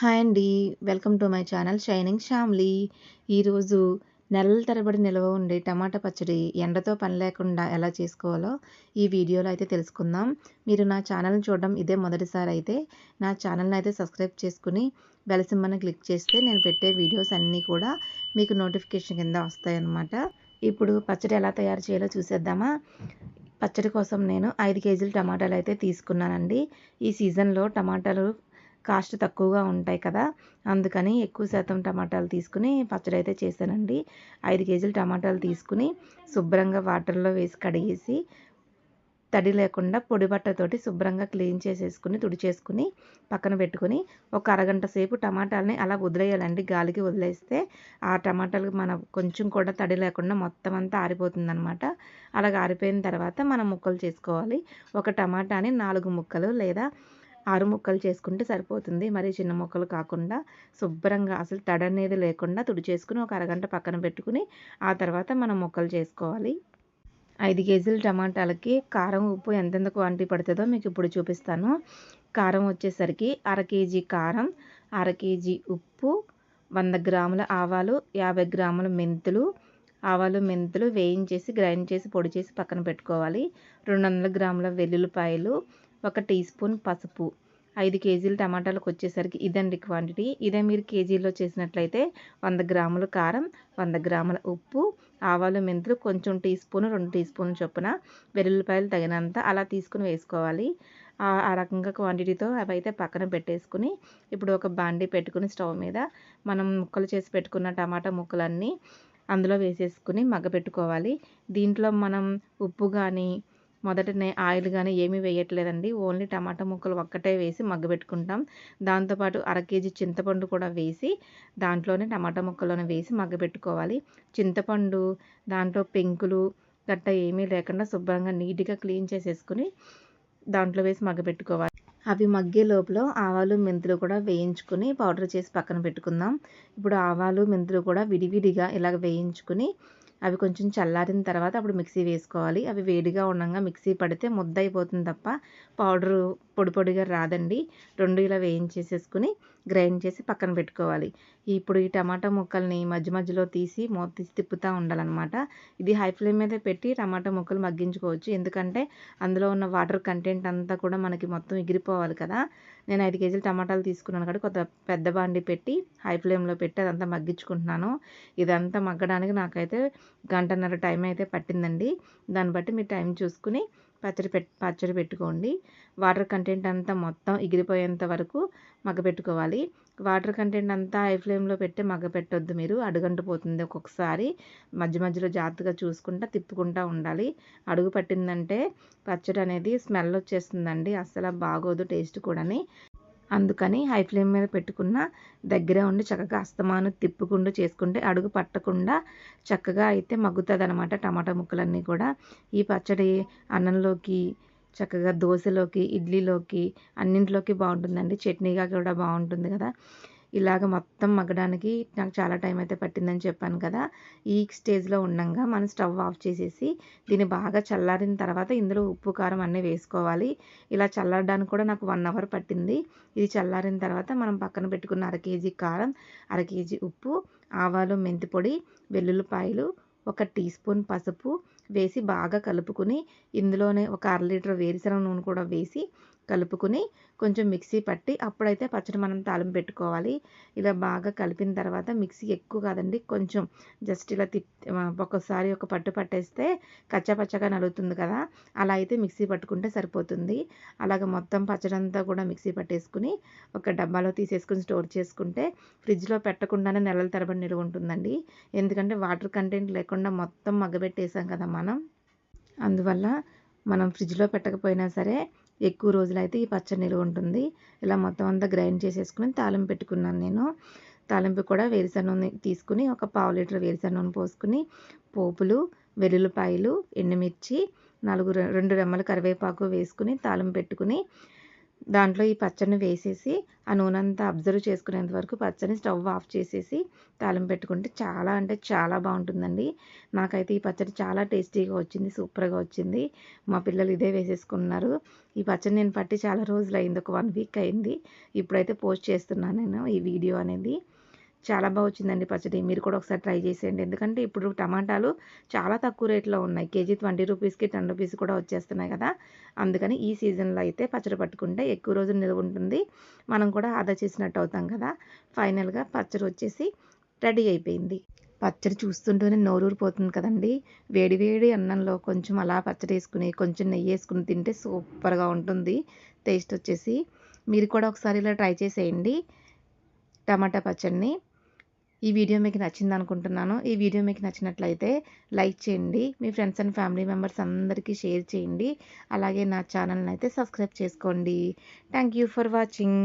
Hi అండి. Welcome to my channel shining Shyamli. ఈరోజు నెలల తరబడి నిల్వ ఉండే టమాటా పచ్చడి ఎండతో పని లేకుండా ఎలా చేసుకోవాలో ఈ వీడియోలో అయితే తెలుసుకుందాం. మీరు నా ఛానల్ని చూడడం ఇదే మొదటిసారి అయితే నా ఛానల్ని అయితే సబ్స్క్రైబ్ చేసుకుని బెలసిమ్మని క్లిక్ చేస్తే నేను పెట్టే వీడియోస్ అన్నీ కూడా మీకు నోటిఫికేషన్ కింద వస్తాయన్నమాట. ఇప్పుడు పచ్చడి ఎలా తయారు చేయాలో చూసేద్దామా. పచ్చడి కోసం నేను ఐదు కేజీలు టమాటాలు అయితే తీసుకున్నానండి. ఈ సీజన్లో టమాటాలు కాస్ట్ తక్కువగా ఉంటాయి కదా. అందుకని ఎక్కువ శాతం టమాటాలు తీసుకుని పచ్చడి అయితే చేశానండి. ఐదు కేజీలు టమాటాలు తీసుకుని శుభ్రంగా వాటర్లో వేసి కడిగేసి తడి లేకుండా పొడి బట్టతోటి శుభ్రంగా క్లీన్ చేసేసుకుని తుడిచేసుకుని పక్కన పెట్టుకుని ఒక అరగంట సేపు టమాటాలని అలా వదిలేయాలండి. గాలికి వదిలేస్తే ఆ టమాటాలు మన కొంచెం కూడా తడి లేకుండా మొత్తం అంతా ఆరిపోతుంది అనమాట అలాగ ఆరిపోయిన తర్వాత మనం ముక్కలు చేసుకోవాలి. ఒక టమాటాని నాలుగు ముక్కలు లేదా ఆరు ముక్కలు చేసుకుంటే సరిపోతుంది. మరి చిన్న ముక్కలు కాకుండా శుభ్రంగా అసలు తడ అనేది లేకుండా తుడిచేసుకుని ఒక అరగంట పక్కన పెట్టుకుని ఆ తర్వాత మనం ముక్కలు చేసుకోవాలి. ఐదు కేజీల టమాటాలకి కారం ఉప్పు ఎంతెంత క్వాంటిటీ పడుతుందో మీకు ఇప్పుడు చూపిస్తాను. కారం వచ్చేసరికి అర కేజీ కారం అర కేజీ ఉప్పు వంద గ్రాముల ఆవాలు యాభై గ్రాముల మెంతులు ఆవాలు మెంతులు వేయించేసి గ్రైండ్ చేసి పొడి చేసి పక్కన పెట్టుకోవాలి. రెండు వందల గ్రాముల వెల్లుల్లిపాయలు ఒక టీ స్పూన్ పసుపు ఐదు కేజీలు టమాటాలకు వచ్చేసరికి ఇదండి క్వాంటిటీ ఇదే మీరు కేజీలో చేసినట్లయితే వంద గ్రాముల కారం వంద గ్రాముల ఉప్పు ఆవాలు మెంతులు కొంచెం టీ స్పూన్ రెండు టీ స్పూన్ చొప్పున వెల్లుల్లిపాయలు తగినంత అలా తీసుకుని వేసుకోవాలి. ఆ రకంగా క్వాంటిటీతో అవి అయితే పక్కన పెట్టేసుకుని ఇప్పుడు ఒక బాండీ పెట్టుకుని స్టవ్ మీద మనం ముక్కలు చేసి పెట్టుకున్న టమాటా ముక్కలన్నీ అందులో వేసేసుకుని మగ్గపెట్టుకోవాలి. దీంట్లో మనం ఉప్పు కానీ మొదటనే ఆయిల్ కానీ ఏమీ వేయట్లేదండి. ఓన్లీ టమాటా ముక్కలు ఒక్కటే వేసి మగ్గబెట్టుకుంటాం దాంతోపాటు అర కేజీ చింతపండు కూడా వేసి దాంట్లోనే టమాటా ముక్కలను వేసి మగ్గబెట్టుకోవాలి చింతపండు దాంట్లో పెంకులు గట్ట ఏమీ లేకుండా శుభ్రంగా నీట్గా క్లీన్ చేసేసుకుని దాంట్లో వేసి మగ్గబెట్టుకోవాలి అవి మగ్గే లోపల ఆవాలు మెంతులు కూడా వేయించుకుని పౌడర్ చేసి పక్కన పెట్టుకుందాం. ఇప్పుడు ఆవాలు మెంతులు కూడా విడివిడిగా ఇలాగ వేయించుకుని అవి కొంచెం చల్లారిన తర్వాత అప్పుడు మిక్సీ వేసుకోవాలి. అవి వేడిగా ఉండగా మిక్సీ పడితే ముద్ద అయిపోతుంది తప్ప పౌడరు పొడి పొడిగా రాదండి. రెండు ఇలా వేయించేసేసుకుని గ్రైండ్ చేసి పక్కన పెట్టుకోవాలి. ఇప్పుడు ఈ టమాటా ముక్కల్ని మధ్య మధ్యలో తీసి మూత తీసి తిప్పుతూ ఉండాలన్నమాట. ఇది హై ఫ్లేమ్ మీద పెట్టి టమాటా ముక్కలు మగ్గించుకోవచ్చు. ఎందుకంటే అందులో ఉన్న వాటర్ కంటెంట్ అంతా కూడా మనకి మొత్తం ఎగిరిపోవాలి కదా. నేను ఐదు కేజీలు టమాటాలు తీసుకున్నాను కాబట్టి కొత్త పెద్ద బాండి పెట్టి హై ఫ్లేమ్లో పెట్టి అదంతా మగ్గించుకుంటున్నాను. ఇదంతా మగ్గడానికి నాకైతే గంటన్నర టైం అయితే పట్టిందండి. దాన్ని బట్టి మీరు టైం చూసుకుని పచ్చడి పెట్ పచ్చడి పెట్టుకోండి. వాటర్ కంటెంట్ అంతా మొత్తం ఎగిరిపోయేంత వరకు మగ్గపెట్టుకోవాలి వాటర్ కంటెంట్ అంతా హై ఫ్లేమ్లో పెట్టి మగ్గపెట్టొద్దు మీరు. అడుగంటిపోతుంది ఒక్కొక్కసారి. మధ్య మధ్యలో జాగ్రత్తగా చూసుకుంటా తిప్పుకుంటూ ఉండాలి. అడుగు పట్టిందంటే పచ్చడి అనేది స్మెల్ వచ్చేస్తుందండి. అస్సలు బాగోదు టేస్ట్ కూడాని. అందుకని హై ఫ్లేమ్ మీద పెట్టుకున్న దగ్గర ఉండి చక్కగా అస్తమాను తిప్పుకుంటూ చేసుకుంటే అడుగు పట్టకుండా చక్కగా అయితే మగ్గుతుంది అనమాట టమాటా ముక్కలన్నీ కూడా. ఈ పచ్చడి అన్నంలోకి చక్కగా దోశలోకి ఇడ్లీలోకి అన్నింటిలోకి బాగుంటుందండి. చట్నీగా కూడా బాగుంటుంది కదా. ఇలాగ మొత్తం మగ్గడానికి నాకు చాలా టైం అయితే పట్టిందని చెప్పాను కదా. ఈ స్టేజ్లో ఉండగా మనం స్టవ్ ఆఫ్ చేసేసి దీన్ని బాగా చల్లారిన తర్వాత ఇందులో ఉప్పు కారం అన్నీ వేసుకోవాలి. ఇలా చల్లారడానికి కూడా నాకు వన్ అవర్ పట్టింది. ఇది చల్లారిన తర్వాత మనం పక్కన పెట్టుకున్న అర కేజీ కారం అర కేజీ ఉప్పు ఆవాలు మెంతి పొడి వెల్లుల్లిపాయలు ఒక టీ స్పూన్ పసుపు వేసి బాగా కలుపుకుని ఇందులోనే ఒక అర లీటర్ వేరుశనగ నూనె కూడా వేసి కలుపుకుని కొంచెం మిక్సీ పట్టి అప్పుడైతే పచ్చడి మనం తాలింపు పెట్టుకోవాలి. ఇలా బాగా కలిపిన తర్వాత మిక్సీ ఎక్కువ కాదండి కొంచెం జస్ట్ ఇలా తిప్ ఒక్కసారి ఒక పట్టు పట్టేస్తే కచ్చపచ్చగా నలుగుతుంది కదా అలా అయితే మిక్సీ పట్టుకుంటే సరిపోతుంది. అలాగే మొత్తం పచ్చడి అంతా కూడా మిక్సీ పట్టేసుకుని ఒక డబ్బాలో తీసేసుకుని స్టోర్ చేసుకుంటే ఫ్రిడ్జ్లో పెట్టకుండానే నెలల తరబడి నిలువ ఉంటుందండి. ఎందుకంటే వాటర్ కంటెంట్ లేకుండా మొత్తం మగ్గబెట్టేసాం కదా మనం. అందువల్ల మనం ఫ్రిడ్జ్లో పెట్టకపోయినా సరే ఎక్కువ రోజులైతే ఈ పచ్చడి నిలువ ఉంటుంది. ఇలా మొత్తం అంతా గ్రైండ్ చేసేసుకుని తాలింపు పెట్టుకున్నాను నేను. తాలింపు కూడా వేరుశెనగ నూనె తీసుకుని ఒక పావు లీటర్ వేరుశెనగ నూనె పోసుకుని పోపులు వెల్లుల్లిపాయలు ఎండుమిర్చి నాలుగు రెండు రెమ్మల కరివేపాకు వేసుకుని తాలింపు పెట్టుకుని దాంట్లో ఈ పచ్చడిని వేసేసి ఆ నూనె అంతా అబ్జర్వ్ చేసుకునేంత వరకు పచ్చడిని స్టవ్ ఆఫ్ చేసేసి తాళం పెట్టుకుంటే చాలా అంటే చాలా బాగుంటుందండి. నాకైతే ఈ పచ్చడి చాలా టేస్టీగా వచ్చింది సూపర్గా వచ్చింది. మా పిల్లలు ఇదే వేసేసుకున్నారు. ఈ పచ్చడి నేను పట్టి చాలా రోజులు అయింది ఒక వన్ వీక్ అయింది. ఇప్పుడైతే పోస్ట్ చేస్తున్నాను నేను ఈ వీడియో అనేది. చాలా బాగా వచ్చిందండి పచ్చడి. మీరు కూడా ఒకసారి ట్రై చేసేయండి. ఎందుకంటే ఇప్పుడు టమాటాలు చాలా తక్కువ రేట్లో ఉన్నాయి. కేజీ ట్వంటీ రూపీస్కి టెన్ రూపీస్ కూడా వచ్చేస్తున్నాయి కదా. అందుకని ఈ సీజన్లో అయితే పచ్చడి పట్టుకుంటే ఎక్కువ రోజులు నిల్వ ఉంటుంది. మనం కూడా ఆదా చేసినట్టు అవుతాం కదా. ఫైనల్గా పచ్చడి వచ్చేసి రెడీ అయిపోయింది. పచ్చడి చూస్తుంటేనే నోరూరిపోతుంది కదండి. వేడి వేడి అన్నంలో కొంచెం అలా పచ్చడి వేసుకుని కొంచెం నెయ్యి వేసుకుని తింటే సూపర్గా ఉంటుంది. టేస్ట్ వచ్చేసి మీరు కూడా ఒకసారి ఇలా ట్రై చేసేయండి. టమాటా పచ్చడిని. ఈ వీడియో మీకు నచ్చింది అనుకుంటున్నాను ఈ వీడియో మీకు నచ్చినట్లయితే లైక్ చేయండి. మీ ఫ్రెండ్స్ అండ్ ఫ్యామిలీ మెంబర్స్ అందరికీ షేర్ చేయండి. అలాగే నా ఛానల్ని అయితే సబ్స్క్రైబ్ చేసుకోండి. Thank you for watching.